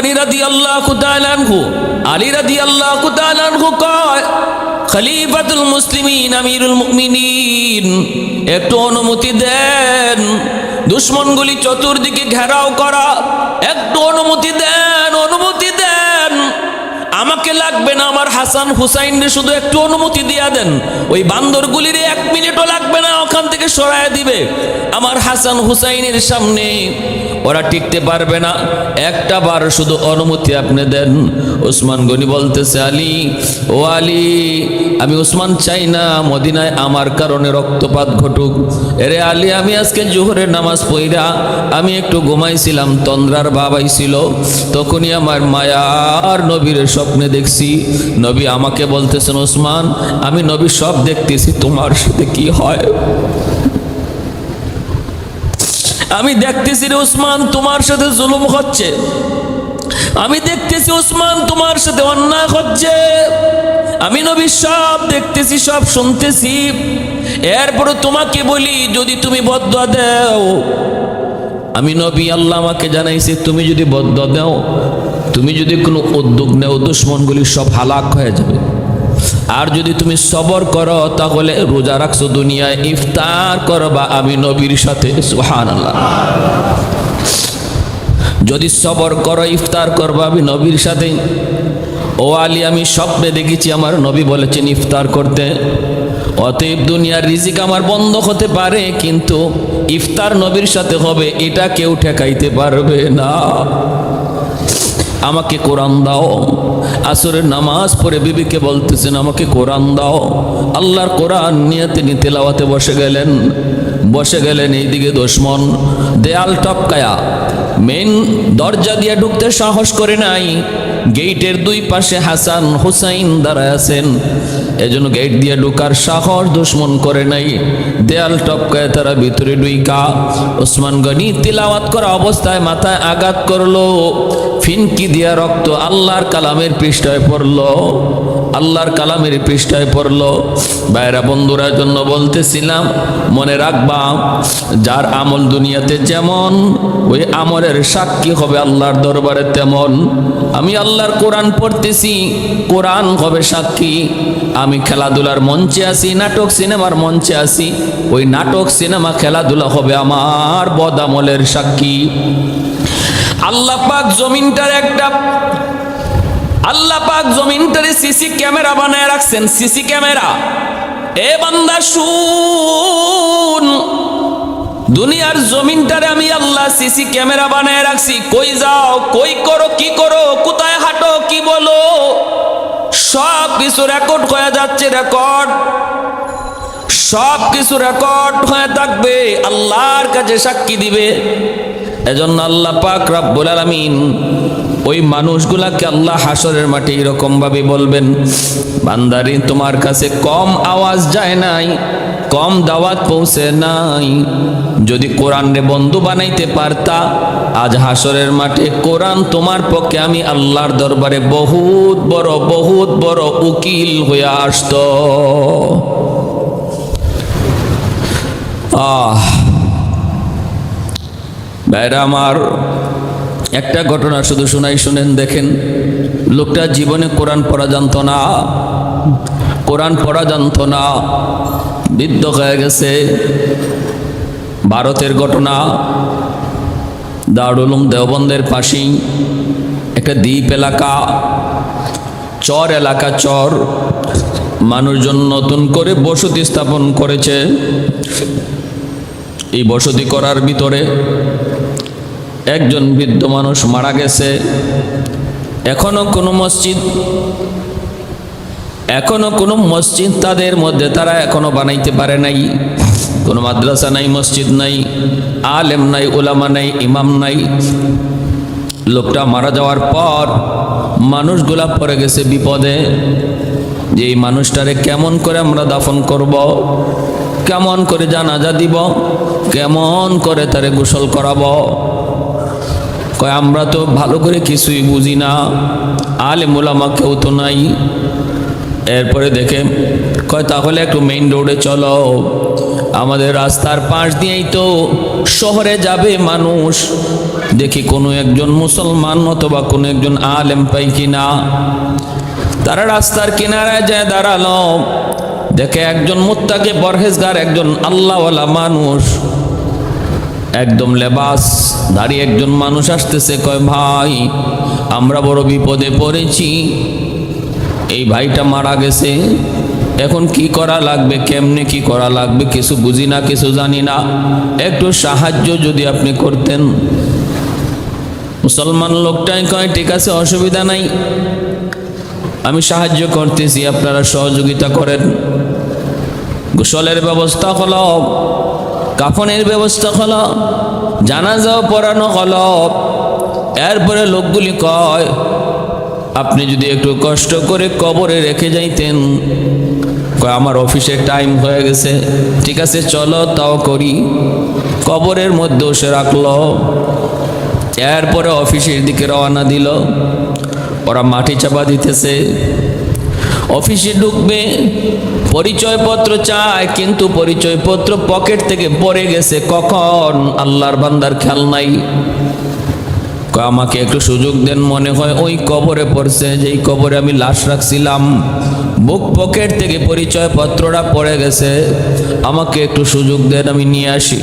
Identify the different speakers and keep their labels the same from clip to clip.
Speaker 1: গনি রাদি আল্লাহ কুতালানহু আলী রাদি আল্লাহ কুতালানহু কয়, খলিফাতুল মুসলিমিন, আমিরুল মুমিনিন, একটু অনুমতি দেন। দুশ্মনগুলি চতুর্দিকে ঘেরাও করা, একটু অনুমতি দেন অনুমতি দেন। আমাকে লাগবে না আমার হাসান হুসাইনরে শুধু একটু অনুমতি দিয়া দেন। ওই বান্দরগুলির এক মিনিটও লাগবে না, ওখান থেকে সরায় দিবে। আমার হাসান হুসাইনের সামনে ওরা টিকতে পারবে না। একটা বার শুধু অনুমতি আপনি দেন। ওসমান গনি বলতেছে, আলী, ও আলী, আমি ওসমান চাই না, মদিনায় আমার কারণে রক্তপাত ঘটুক। এরে আলী, আমি আজকে জোহরের নামাজ পইরা আমি একটু ঘুমাইছিলাম, তন্দ্রার বাবাইছিল তখনই আমার মায়ার নবীর স্বপ্নে দেখছি, নবী আমাকে বলতেছেন, ওসমান, আমি নবী সব দেখতেছি, তোমার সাথে কি হয়? আমি দেখতেছি রে ওসমান, তোমার সাথে জুলুম হচ্ছে। আমি দেখতেছি ওসমান, তোমার সাথে অন্যায় হচ্ছে। আমি নবী সব দেখতেছি, সব শুনতেছি। এরপরে তোমাকে বলি, যদি তুমি বদ্ধ দেও। আমি নবী আল্লাহ আমাকে জানাইছি, তুমি যদি বদ্ধ দাও। তুমি যদি কোনো উদ্যোগ নেও, দুশ্মনগুলি সব হালাক হয়ে যাবে। আর যদি তুমি সবর করো, তাহলে রোজা রাখছো দুনিয়ায়, ইফতার করবা আমি নবীর সাথে সুহান যদি সবর করো, ইফতার করবা আমি নবীর সাথে। ও আলী, আমি স্বপ্নে দেখেছি, আমার নবী বলেছেন, ইফতার করতে। অতএব দুনিয়ার রিজিক আমার বন্ধ হতে পারে, কিন্তু ইফতার নবীর সাথে হবে, এটা কেউ ঠেকাইতে পারবে না। আমাকে কোরআন দাও। আসরের নামাজ পড়ে বিবিকে বলতেছেন, আমাকে কোরআন দাও। আল্লাহর কোরআন নিয়ে তিনি তেলাওয়াতে বসে গেলেন। বসে গেলেন এইদিকে দুশ্মন। দেয়াল টপকায়া। মেন দরজা দিয়ে ঢুকতে সাহস করে নাই। গেইটের দুই পাশে হাসান হুসাইন দাঁড়ায় আছেন। এজন্য গেট দিয়ে ঢুকার সাহস দুশ্মন করে নাই। দেয়াল টপকায় তারা ভিতরে ডুইকা ওসমান গনি তিলাওয়াত করা অবস্থায় মাথায় আঘাত করল। ফিনকি দিয়া রক্ত আল্লাহর কালামের পৃষ্ঠায় পড়ল, আল্লাহর কালামের পৃষ্ঠায় পড়ল। বাইরা বন্ধুরা জন্য বলতেছিলাম, মনে রাখবা, যার আমল দুনিয়াতে যেমন, ওই আমলের সাক্ষী হবে আল্লাহর দরবারে তেমন। আমি আল্লাহর কোরআন পড়তেছি, কোরআন হবে সাক্ষী। আমি খেলাধুলার মঞ্চে আছি, নাটক সিনেমার মঞ্চে আছি, ওই নাটক সিনেমা খেলাধুলা হবে আমার বদ আমলের সাক্ষী। আল্লাহ পাক জমিনটার একটা আল্লাহ পাক জমিনটারে সিসি ক্যামেরা বানায় রাখছেন, সিসি ক্যামেরা। এ বান্দা শুন, দুনিয়ার জমিনটারে আমি আল্লাহ সিসি ক্যামেরা বানায় রাখছি। কই যাও, কই করো, কি করো, কোথায় হাঁটো, কি বলো? সব কিছু রেকর্ড হয়ে যাচ্ছে রেকর্ড সব কিছু রেকর্ড হয়ে থাকবে, আল্লাহর কাছে সাক্ষী দিবে। এজন্য আল্লাহ পাক রাব্বুল আলামিন ওই মানুষগুলাকে আল্লাহ হাসরের মাঠে এরকম ভাবে বলবেন, বান্দারি, তোমার কাছে কম আওয়াজ যায় নাই, কম দাওয়াত পৌঁছে নাই। যদি কোরআন রে বন্ধু বানাইতে পারতা, আজ হাসরের মাঠে কোরআন তোমার পক্ষে আমি আল্লাহর দরবারে বহুত বড় বহুত বড় উকিল হয়ে আসতো। আহ। ভাইরা আমার, একটা ঘটনা শুধু শোনাই শুনেন, দেখেন, লোকটা জীবনে কোরআন পড়া জানতো না, কোরআন পড়া জানতো না, বৃদ্ধ হয়ে গেছে। ভারতের ঘটনা, দারুলুম দেওবন্দের পাশেই, একটা দ্বীপ এলাকা, চর এলাকা, চর। মানুষজন নতুন করে বসতি স্থাপন করেছে। এই বসতি করার ভিতরে একজন বৃদ্ধ মানুষ মারা গেছে। এখনও কোনো মসজিদ, এখনও কোনো মসজিদ তাদের মধ্যে তারা এখনও বানাইতে পারে নাই। কোনো মাদ্রাসা নাই, মসজিদ নাই, আলেম নাই ওলামা নাই, ইমাম নাই। লোকটা মারা যাওয়ার পর মানুষগুলা পড়ে গেছে বিপদে। যে এই মানুষটারে কেমন করে আমরা দাফন করব, কেমন করে জানাজা দিব, কেমন করে তারে গোসল করাবো কয়, আমরা তো ভালো করে কিছুই বুঝি না। আলে মোলামা কেউ তো নাই। এরপরে দেখে, কয়, তাহলে একটু মেইন রোডে চলো। আমাদের রাস্তার পাশ দিয়েই তো শহরে যাবে মানুষ। দেখি কোনো একজন মুসলমান অথবা কোনো একজন আলেম পাই কিনা। তারা রাস্তার কিনারায় যায় দাঁড়াল। দেখে একজন মুত্তাকে পরহেজগার, একজন আল্লাহওয়ালা মানুষ। একদম লেবাস, দাঁড়িয়ে একজন মানুষ আসতেছে, কয়, ভাই, আমরা বড় বিপদে পড়েছি। এই ভাইটা মারা গেছে। এখন কি করা লাগবে? কেমনে কি করা লাগবে? কিছু বুঝি না, কিছু জানি না। একটু সাহায্য যদি আপনি করতেন। মুসলমান লোকটাই কয়, ঠিক আছে, অসুবিধা নাই। আমি সাহায্য করতেছি, আপনারা সহযোগিতা করেন। গোসলের ব্যবস্থা হলো। কাফনের ব্যবস্থা হলো, জানাজাও পড়ানো হলো। এরপরে লোকগুলি কয়, আপনি যদি একটু কষ্ট করে কবরে রেখে যাইতেন। আমার অফিসের টাইম হয়ে গেছে। ঠিক আছে, চলো তাও করি। কবরের মধ্যেও সে রাখল। এরপরে অফিসের দিকে রওনা দিল। ওরা মাটি চাপা দিতেছে। অফিসে ঢুকবে, পরিচয়পত্র চায়, কিন্তু পরিচয়পত্র পকেট থেকে পড়ে গেছে। কখন? আল্লাহর বান্দার খেয়াল নাই। আমাকে একটু সুযোগ দেন মনে হয়। ওই কবরে পড়ছে, যেই কবরে আমি লাশ রাখছিলাম। বুক পকেট থেকে পরিচয়পত্রটা পড়ে গেছে। আমাকে একটু সুযোগ দেন, আমি নিয়ে আসি।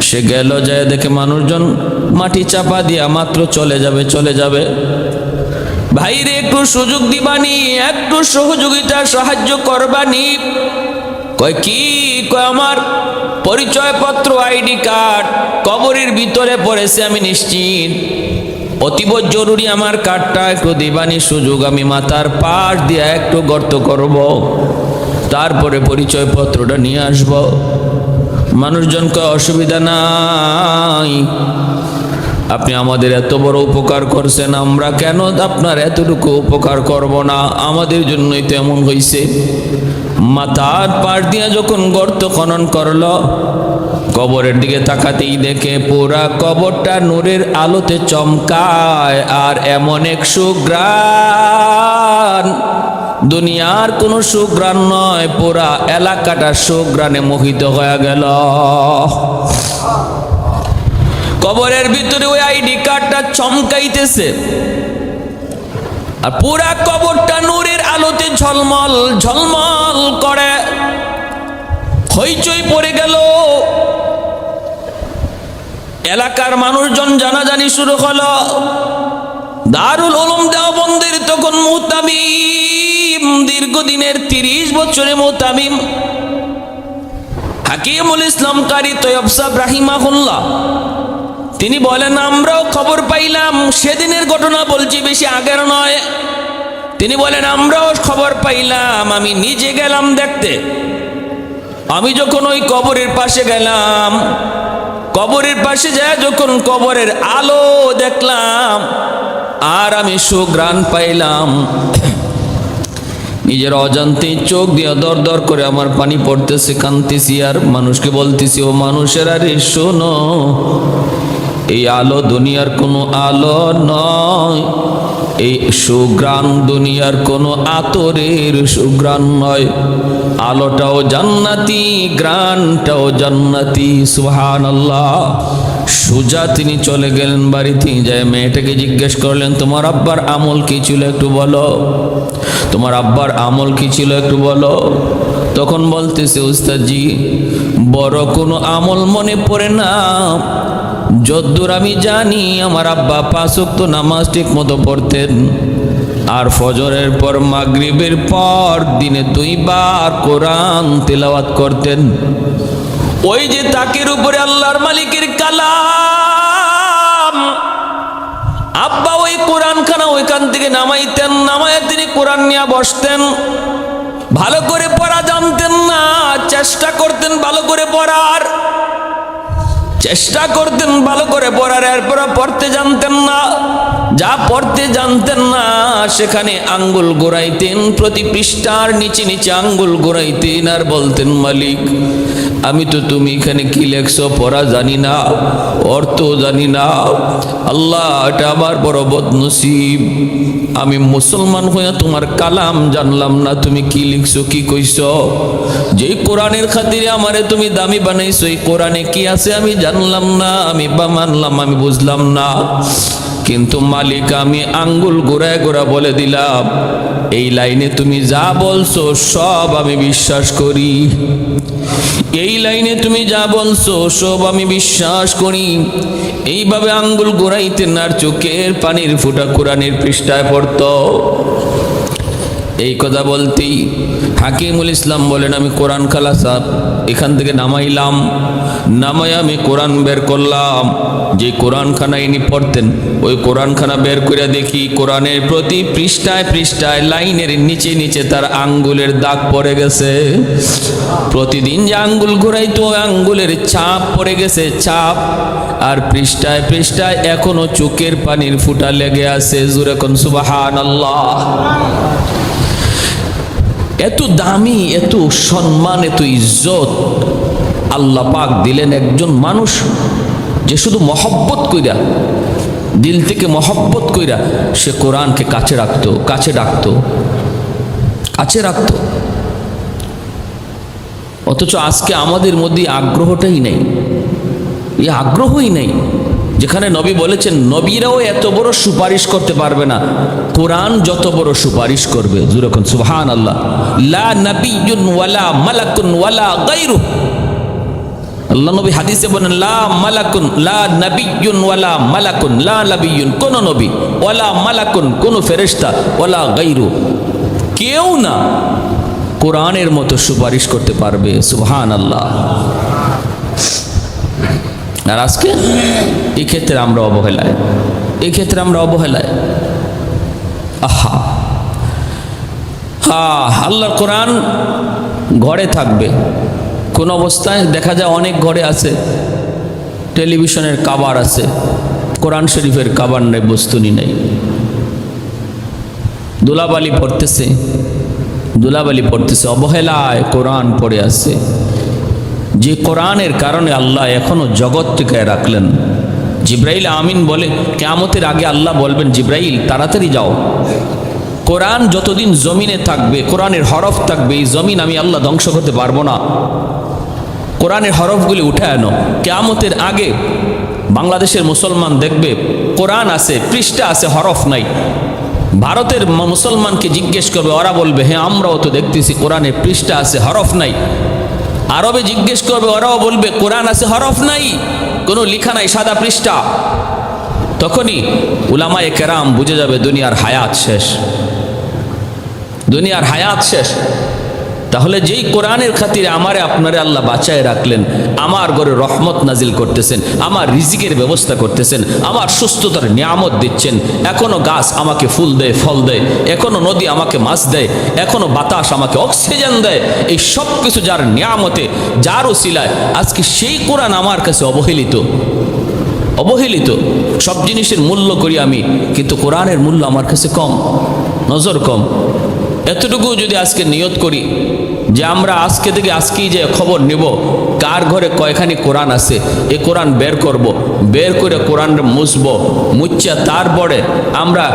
Speaker 1: সে গেল, যায় দেখে মানুষজন মাটি চাপা দিয়া মাত্র চলে যাবে চলে যাবে। ভাইরে, একটু সুযোগ দিবানি, একটু সহযোগিতা, সাহায্য করবানি। কয় কি? কয় আমার পরিচয়পত্র, আইডি কার্ড, কবরের ভিতরে পড়েছে আমি নিশ্চিত। অতীব জরুরি আমার কার্ডটা, একটু দিবানি সুযোগ আমি মাথার পাশ দিয়ে একটু গর্ত করব। তারপরে পরিচয়পত্রটা নিয়ে আসব। মানুষজনকে অসুবিধা নাই। আপনি আমাদের এত বড় উপকার করছেন, আমরা কেন আপনার এতটুকু উপকার করব না? আমাদের জন্যই তো এমন হয়েছে মাথার পাশ দিয়ে যখন গর্ত খনন করল, কবরের দিকে তাকাতেই দেখে পুরা কবরটা নূরের আলোতে চমকায়, আর এমন এক সুগ্রাণ দুনিয়ার কোনো সুগ্রাণ নয়, পুরা এলাকাটা সুগ্রাণে মোহিত হয়ে গেল। কবরের ভিতরে ওই আইডি কার্ডটা চমকাইতেছে। আর পুরা কবরটা নূরের আলোতে ঝলমল ঝলমল করে। হইচই পড়ে গেল। এলাকার মানুষজন জানাজানি শুরু হলো। দারুল উলুম দেওবন্দের তখন মোতামিম, দীর্ঘদিনের তিরিশ বছরে মোতামিম। হাকিমুল ইসলাম কারি তৈয়ব সাহ রাহিমাহুল্লাহ। তিনি বলেন, আমরাও খবর পাইলাম, সেদিনের ঘটনা বলছি, বেশি আগের নয়। তিনি বলেন, আমরাও খবর পাইলাম, আমি নিজে গেলাম দেখতে। আমি যখন ওই কবরের পাশে গেলাম, কবরের পাশে যায় যখন কবরের আলো দেখলাম, আর আমি সুগ্রাণ পাইলাম। নিজের অজান্তে চোখ দিয়ে দর দর করে আমার পানি পড়তেছে কানতেছি আর মানুষকে বলতেছি, ও মানুষের আরে শোনো এই আলো দুনিয়ার কোনো আলো নয়। এই সুগ্রাণ দুনিয়ার কোনো আতরের সুগ্রাণ নয়। আলোটাও জান্নাতি গ্রানটাও জান্নাতি সুহান আল্লাহ সুজা তিনি চলে গেলেন বাড়িতে, যায় মেয়েটাকে জিজ্ঞেস করলেন, তোমার আব্বার আমল কি ছিল একটু বলো? তোমার আব্বার আমল কি ছিল একটু বলো? তখন বলতেছে উস্তাদজি বড় কোনো আমল মনে পড়ে না। যদ্দূর আমি জানি, আমার আব্বা পাঁচক্ত নামাজ ঠিক মতো পড়তেন। আর ফজরের পর, মাগরিবের পর দিনে দুইবার কোরআন তেলাওয়াত করতেন। ওই যে তাকের উপরে আল্লাহর মালিকের কালাম। আব্বা ওই কোরআন খানা ওইখান থেকে নামাইতেন নামায় তিনি কোরআন নিয়ে বসতেন। ভালো করে পড়া জানতেন না, চেষ্টা করতেন ভালো করে পড়ার। চেষ্টা করতেন ভালো করে পড়ার এরপর পড়তে জানতেন না। যা পড়তে জানতেন না, সেখানে আঙ্গুল গোড়াইতেন প্রতি পৃষ্ঠার নিচে নিচে আঙ্গুল গোড়াইতেন আর বলতেন, মালিক, আমি তো তুমি এখানে কি লেখছো, পড়া জানি না অর্থ জানি না। আল্লাহ, এটা আমার বড় বদনসিব। আমি মুসলমান হইয়া তোমার কালাম জানলাম না, তুমি কি লিখছো, কি কইছ? যেই কোরআনের খাতিরে আমারে তুমি দামি বানাইছো, এই কোরআনে কি আছে আমি জানলাম না, আমি বা মানলাম, আমি বুঝলাম না। কিন্তু মালিক, আমি আঙ্গুল গোড়ায় গোড়া বলে দিলাম, এই লাইনে তুমি যা বলছো, সব আমি বিশ্বাস করি। এই লাইনে তুমি যা বলছো, সব আমি বিশ্বাস করি। এইভাবে আঙ্গুল গোড়াইতেন আর চোখের পানির ফুটা কোরআনের পৃষ্ঠায় পড়তো। এই কথা বলতেই হাকিমুল ইসলাম বলেন, আমি কোরআন খালাসা এখান থেকে নামাইলাম। নামাই আমি কোরআন বের করলাম। যে কোরআনখানা ইনি পড়তেন, ওই কোরআনখানা বের করে দেখি কোরআনের প্রতি পৃষ্ঠায় পৃষ্ঠায় লাইনের নিচে নিচে তার আঙ্গুলের দাগ পড়ে গেছে। প্রতিদিন যে আঙ্গুল ঘুরাইতো, ওই আঙ্গুলের ছাপ পড়ে গেছে, ছাপ। আর পৃষ্ঠায় পৃষ্ঠায় এখনও চোখের পানির ফুটা লেগে আছে। জুরে কোন সুবাহান আল্লাহ এত দামি, এত সম্মান, এত ইজ্জত আল্লাহ পাক দিলেন একজন মানুষ যে শুধু মহব্বত কইরা, দিল থেকে মহব্বত কইরা সে কোরআনকে কাছে রাখতো, কাছে ডাকতো, কাছে রাখতো। অথচ আজকে আমাদের মধ্যে আগ্রহটাই নেই। এই আগ্রহই নেই। যেখানে নবী বলেছেন, নবীরাও এত বড় সুপারিশ করতে পারবে না। কোরআন যত বড় সুপারিশ করবে। যেরকম সুবহান আল্লাহ লা নাবিয়ুন ওয়ালা মালাকুন ওয়ালা গায়রু আল্লাহ নবী হাদিসে বলেন, লা মালাকুন, লা নাবিয়ুন ওয়ালা মালাকুন, লা নাবিয়ুন কোন নবী, ওয়ালা মালাকুন, কোন ফেরেশতা, ওয়ালা গায়রু কেউ না কোরআনের মতো সুপারিশ করতে পারবে সুবহান আল্লাহ আর আজকে এই ক্ষেত্রে আমরা অবহেলায়। এই ক্ষেত্রে আমরা অবহেলায়। আহা। হা আল্লাহর কোরআন ঘরে থাকবে। কোন অবস্থায় দেখা যায় অনেক ঘরে আছে। টেলিভিশনের কাবার আছে। কোরআন শরীফের কাবার নেই, বস্তুনি নেই। দুলাবালি পড়তেছে। দুলাবালি পড়তেছে। অবহেলায় কোরআন পড়ে আছে। যে কোরআনের কারণে আল্লাহ এখনও জগৎ টিকায় রাখলেন। জিব্রাইল আমিন বলে, কেয়ামতের আগে আল্লাহ বলবেন, জিব্রাইল, তাড়াতাড়ি যাও। কোরআন যতদিন জমিনে থাকবে, কোরআনের হরফ থাকবে, এই জমিন আমি আল্লাহ ধ্বংস করতে পারব না। কোরআনের হরফগুলি উঠে আনো। কেয়ামতের আগে বাংলাদেশের মুসলমান দেখবে, কোরআন আছে, পৃষ্ঠা আছে, হরফ নাই। ভারতের মুসলমানকে জিজ্ঞেস করবে, ওরা বলবে হ্যাঁ আমরাও তো দেখতেছি, কোরআনের পৃষ্ঠা আছে, হরফ নাই। আরবে জিজ্ঞেস করবে, ওরাও বলবে, কোরআন আছে, হরফ নাই, কোনো লিখা নাই, সাদা পৃষ্ঠা। তখনই উলামায়ে কেরাম বুঝে যাবে, দুনিয়ার হায়াত শেষ। দুনিয়ার হায়াত শেষ। তাহলে যেই কোরআনের খাতিরে আমারে আপনারে আল্লাহ বাঁচায় রাখলেন, আমার ঘরে রহমত নাজিল করতেছেন, আমার রিজিকের ব্যবস্থা করতেছেন, আমার সুস্থতার নিয়ামত দিচ্ছেন, এখনও গাছ আমাকে ফুল দেয়, ফল দেয়, এখনও নদী আমাকে মাছ দেয়, এখনও বাতাস আমাকে অক্সিজেন দেয়, এই সব কিছু যার নিয়ামতে, যার ওসিলায়, আজকে সেই কোরআন আমার কাছে অবহেলিত। অবহেলিত। সব জিনিসের মূল্য করি আমি, কিন্তু কোরআনের মূল্য আমার কাছে কম, নজর কম। এতটুকু যদি আজকে নিয়ত করি যে আমরা আজকে থেকে আজকেই যে খবর নেব, কার ঘরে কয়খানি কোরআন আছে, এ কোরআন বের করব, বের করে কোরআন মুছবো, মুচ্ছা তারপরে আমরা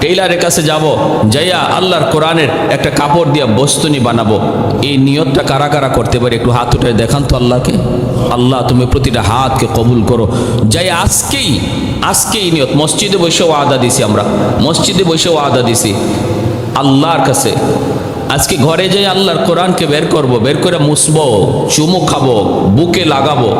Speaker 1: টেইলারের কাছে যাব, যাইয়া আল্লাহর কোরআনের একটা কাপড় দিয়ে বস্তুনি বানাবো। এই নিয়তটা কারা কারা করতে পারে? একটু হাত উঠে দেখান তো আল্লাহকে। আল্লাহ, তুমি প্রতিটা হাতকে কবুল করো। যাই আজকেই আজকেই নিয়ত। মসজিদে বসেও আদা দিছি আমরা। মসজিদে বসেও আদা দিছি। আল্লাহর কাছে। আজকে ঘরে যাই আল্লাহর কোরআনকে বের করব, বের করে মুছবো, চুমু খাব, বুকে লাগাবো।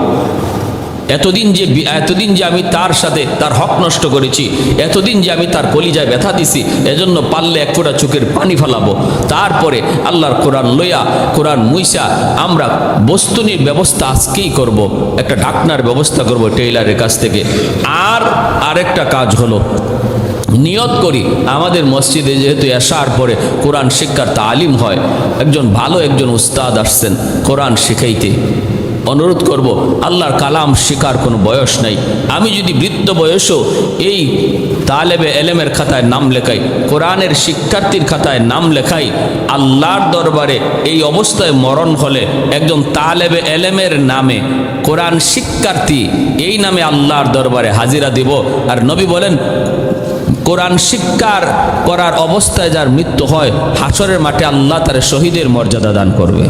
Speaker 1: এতদিন যে এতদিন যে আমি তার সাথে তার হক নষ্ট করেছি, এতদিন যে আমি তার কলিজায় ব্যথা দিছি, এজন্য পারলে এক ফোঁটা চোখের পানি ফেলাবো। তারপরে আল্লাহর কোরআন লইয়া, কোরআন মুইসা, আমরা বস্তুনির ব্যবস্থা আজকেই করব। একটা ঢাকনার ব্যবস্থা করব টেইলারের কাছ থেকে। আর আরেকটা কাজ হলো নিয়ত করি। আমাদের মসজিদে যেহেতু আসার পরে কোরআন শিক্ষার তালিম হয়, একজন ভালো একজন উস্তাদ আসছেন কোরআন শিখাইতে। অনুরোধ করব, আল্লাহর কালাম শেখার কোনো বয়স নাই। আমি যদি বৃদ্ধ বয়সও এই তালেবে এলেমের খাতায় নাম লেখাই, কোরআনের শিক্ষার্থীর খাতায় নাম লেখাই, আল্লাহর দরবারে এই অবস্থায় মরণ হলে একজন তালেবে এলেমের নামে কোরআন শিক্ষার্থী এই নামে আল্লাহর দরবারে হাজিরা দিব। আর নবী বলেন কোরআন শিক্ষার করার অবস্থায় যার মৃত্যু হয়, হাসরের মাঠে আল্লাহ তার শহীদের মর্যাদা দান করবে।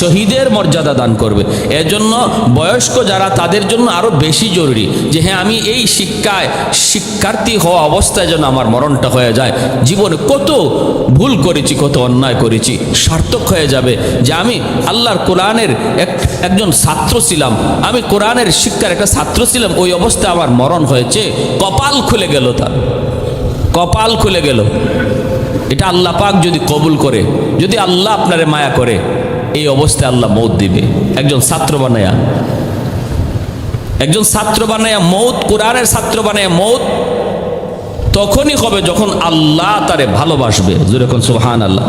Speaker 1: শহীদের মর্যাদা দান করবে। এজন্য বয়স্ক যারা, তাদের জন্য আরও বেশি জরুরি যে হ্যাঁ আমি এই শিক্ষায় শিক্ষার্থী হওয়া অবস্থায় যেন আমার মরণটা হয়ে যায়। জীবনে কত ভুল করেছি, কত অন্যায় করেছি, সার্থক হয়ে যাবে যে, আমি আল্লাহর কোরআনের এক, একজন ছাত্র ছিলাম। আমি কোরআনের শিক্ষার একটা ছাত্র ছিলাম, ওই অবস্থায় আমার মরণ হয়েছে, কপাল খুলে গেল তার। কপাল খুলে গেল। এটা আল্লাহ পাক যদি কবুল করে, যদি আল্লাহ আপনারে মায়া করে, এই অবস্থায় আল্লাহ মৌত দিবে। একজন ছাত্র বানায়া। একজন ছাত্র বানায়া মৌত, কোরআনের ছাত্র বানায়া মৌত তখনই হবে যখন আল্লাহ তারে ভালোবাসবে। যেরকম সুহান আল্লাহ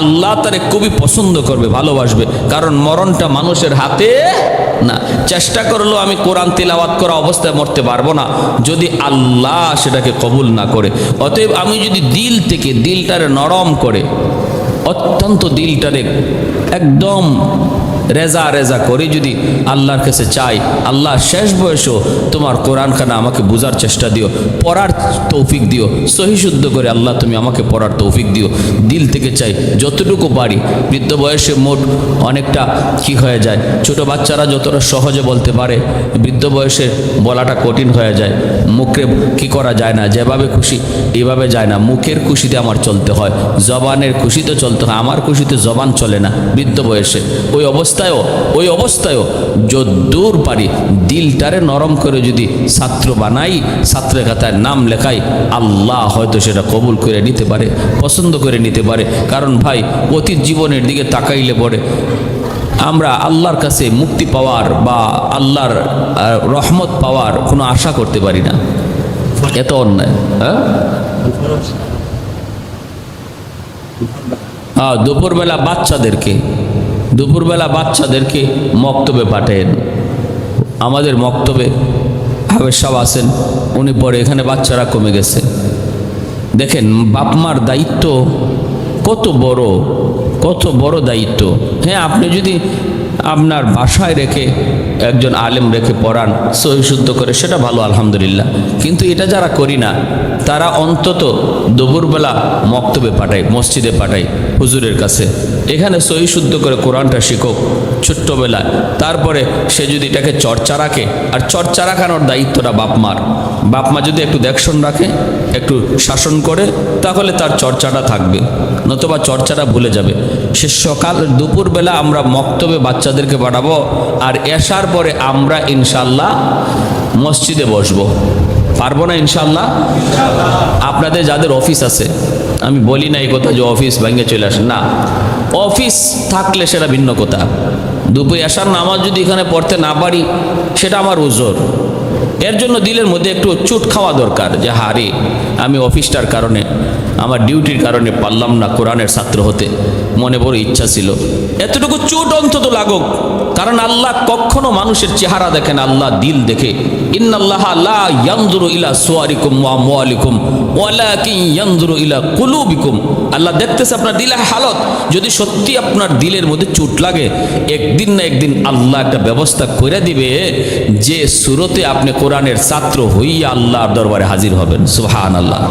Speaker 1: আল্লাহ তারে খুবই পছন্দ করবে, ভালোবাসবে। কারণ মরণটা মানুষের হাতে না। চেষ্টা করলেও আমি কোরআন তিলাওয়াত করা অবস্থায় মরতে পারব না। যদি আল্লাহ সেটাকে কবুল না করে। অতএব আমি যদি দিল থেকে দিলটারে নরম করে, অত্যন্ত দিলটারে একদম রেজা রেজা করে যদি আল্লাহর কাছে চাই, আল্লাহ শেষ বয়সেও তোমার কোরআনখানা আমাকে বোঝার চেষ্টা দিও, পড়ার তৌফিক দিও, সহি শুদ্ধ করে আল্লাহ তুমি আমাকে পড়ার তৌফিক দিও। দিল থেকে চাই, যতটুকু পারি, বৃদ্ধ বয়সে মোট অনেকটা কি হয়ে যায়, ছোট বাচ্চারা যতটা সহজে বলতে পারে, বৃদ্ধ বয়সে বলাটা কঠিন হয়ে যায়, মুখে কি করা যায় না, যেভাবে খুশি এভাবে যায় না, মুখের খুশিতে আমার চলতে হয়, জবানের খুশিতে চলতে হয়, আমার খুশিতে জবান চলে না বৃদ্ধ বয়সে। ওই অবস্থায়ও, ওই অবস্থায়ও যদ্দূর পারি দিলটারে নরম করে যদি ছাত্র বানাই, ছাত্রের খাতায় নাম লেখাই, আল্লাহ হয়তো সেটা কবুল করে নিতে পারে, পছন্দ করে নিতে পারে। কারণ ভাই, অতীত জীবনের দিকে তাকাইলে পরে আমরা আল্লাহর কাছে মুক্তি পাওয়ার বা আল্লাহর রহমত পাওয়ার কোনো আশা করতে পারি না। এত অন্যায় হ্যাঁ? দুপুরবেলা বাচ্চাদেরকে দুপুরবেলা বাচ্চাদেরকে মক্তবে পাঠান আমাদের মক্তবে হাবের সাহ আছেন, উনি পরে এখানে বাচ্চারা কমে গেছে। দেখেন বাপ মার দায়িত্ব কত বড় কত বড় দায়িত্ব। হ্যাঁ আপনি যদি আপনার বাসায় রেখে একজন আলেম রেখে পড়ান, সহি শুদ্ধ করে, সেটা ভালো, আলহামদুলিল্লাহ। কিন্তু এটা যারা করি না, তারা অন্তত দুপুরবেলা মক্তবে পাঠায়, মসজিদে পাঠায় হুজুরের কাছে। এখানে সহি শুদ্ধ করে কোরআনটা শিখুক ছোট্টবেলায়। তারপরে সে যদি এটাকে চর্চা রাখে, আর চর্চা রাখানোর দায়িত্বটা বাপমার বাপমা যদি একটু দেখশন রাখে, একটু শাসন করে, তাহলে তার চর্চাটা থাকবে, নতুবা চর্চাটা ভুলে যাবে। সে সকাল, দুপুরবেলা আমরা মক্তবে বাচ্চাদেরকে পাঠাবো, আর এসার পরে আমরা ইনশাল্লাহ মসজিদে বসবো। পারব না ইনশাল্লাহ আপনাদের যাদের অফিস আছে, আমি বলি না এই কথা যে অফিস ভেঙে চলে আসে। না অফিস থাকলে সেটা ভিন্ন কথা। দুপুর আসার নামাজ যদি এখানে পড়তে না পারি, সেটা আমার উজোর। এর জন্য দিলের মধ্যে একটু চুট খাওয়া দরকার যে হারে আমি অফিসটার কারণে, আমার ডিউটির কারণে পারলাম না কোরআনের ছাত্র হতে। মনে বড় ইচ্ছা ছিল। এতটুকু চোট অন্তত লাগুক। কারণ আল্লাহ কখনো মানুষের চেহারা দেখেন আল্লাহ দিল দেখে। ইন্নাল্লাহ ইলা ইলা আল্লাহ দেখতেছে আপনার দিলের হালত। যদি সত্যি আপনার দিলের মধ্যে চোট লাগে, একদিন না একদিন আল্লাহ একটা ব্যবস্থা করে দিবে যে সুরতে আপনি কোরআনের ছাত্র হইয়া আল্লাহর দরবারে হাজির হবেন। সুবহান আল্লাহ